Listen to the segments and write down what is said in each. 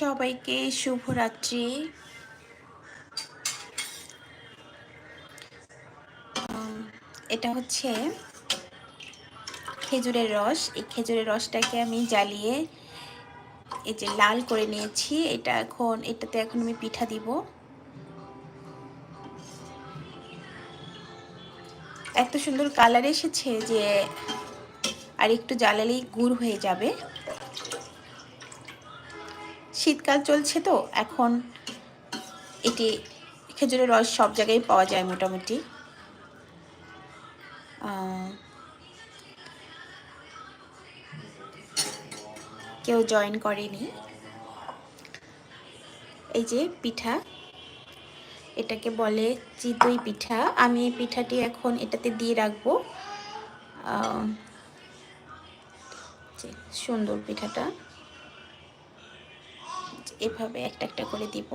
সবাইকে শুভরাত্রি। এটা হচ্ছে খেজুরের রস। এই খেজুরের রসটাকে আমি জ্বালিয়ে এই যে লাল করে নিয়েছি। এটা এখন, এটাতে এখন আমি পিঠা দিব। এত সুন্দর কালার এসেছে যে আর একটু জ্বালালেই গুড় হয়ে যাবে। শীতকাল চলছে তো, এখন এটি খেজুরের রস সব জায়গায় পাওয়া যায় মোটামুটি। কেউ জয়েন করেনি। এই যে পিঠা, এটাকে বলে চিতই পিঠা। আমি এই পিঠাটি এখন এটাতে দিয়ে রাখব। সুন্দর পিঠাটা। এভাবে একটা একটা করে দিব।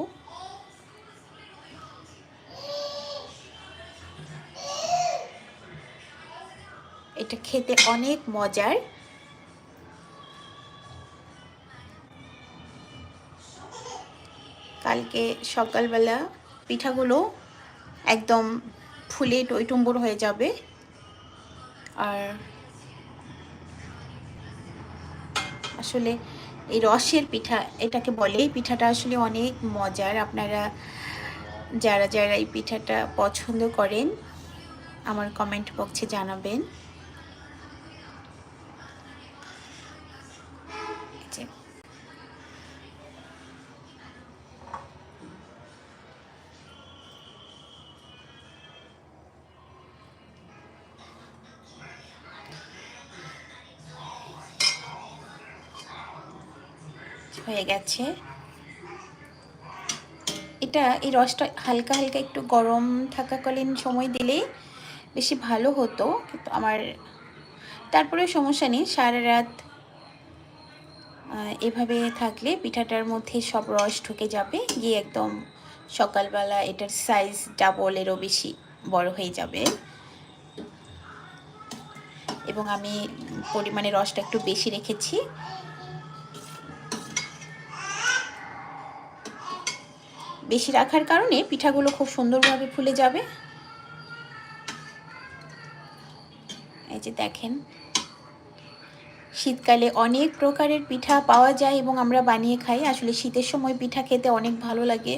এটা খেতে অনেক মজার। কালকে সকালবেলা পিঠাগুলো একদম ফুলে টইটুম্বুর হয়ে যাবে। আর আসলে এই রসের পিঠা, এটাকে বলে। এই পিঠাটা আসলে অনেক মজার। আপনারা যারা যারা এই পিঠাটা পছন্দ করেন, আমার কমেন্ট বক্সে জানাবেন। হয়ে গেছে। এটা, এই রসটা হালকা হালকা একটু গরম থাকাকালীন সময় দিলেই বেশি ভালো হতো, কিন্তু আমার তারপরে সমস্যা নেই। সারা রাত এভাবে থাকলে পিঠাটার মধ্যে সব রস ঢুকে যাবে, গিয়ে একদম সকালবেলা এটার সাইজ ডাবলেরও বেশি বড় হয়ে যাবে। এবং আমি পরিমাণে রসটা একটু বেশি রেখেছি। বেশি রাখার কারণে পিঠাগুলো খুব সুন্দরভাবে ফুলে যাবে। এই যে দেখেন, শীতকালে অনেক প্রকারের পিঠা পাওয়া যায় এবং আমরা বানিয়ে খাই। আসলে শীতের সময় পিঠা খেতে অনেক ভালো লাগে।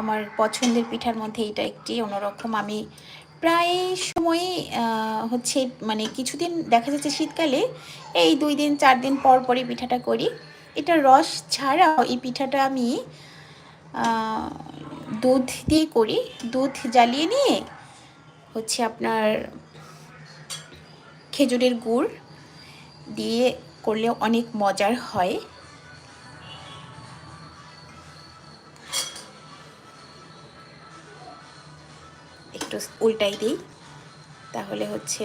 আমার পছন্দের পিঠার মধ্যে এটা একটি, অন্যরকম আমি প্রায় সময় হচ্ছে মানে কিছুদিন দেখা যাচ্ছে শীতকালে এই দুই দিন, চার দিন পর পরই পিঠাটা করি। এটা রস ছাড়াও এই পিঠাটা আমি দুধ দিয়ে করি। দুধ জ্বালিয়ে নিয়ে হচ্ছে আপনার খেজুরের গুড় দিয়ে করলে অনেক মজার হয়। একটু উল্টাই দিই, তাহলে হচ্ছে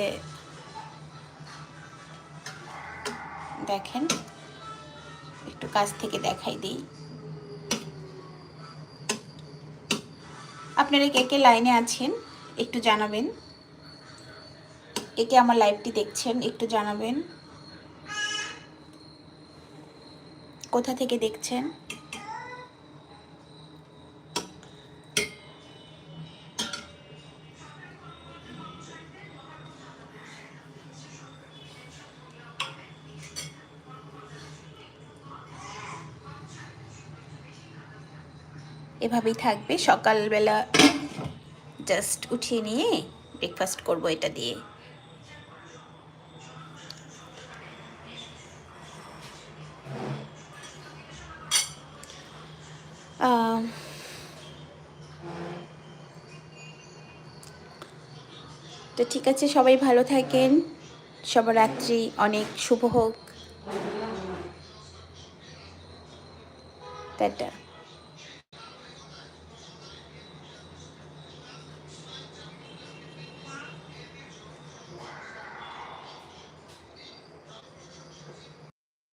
দেখেন একটু কাছ থেকে দেখাই দিই। আপনারা কে কে লাইনে আছেন একটু জানাবেন। একে আমার লাইভটি দেখছেন একটু জানাবেন। কোথা থেকে দেখছেন? এভাবেই থাকবে। সকালবেলা জাস্ট উঠিয়ে নিয়ে ব্রেকফাস্ট করব এটা দিয়ে। তো ঠিক আছে, সবাই ভালো থাকেন। সবার রাত্রি অনেক শুভ হোক। টাটা।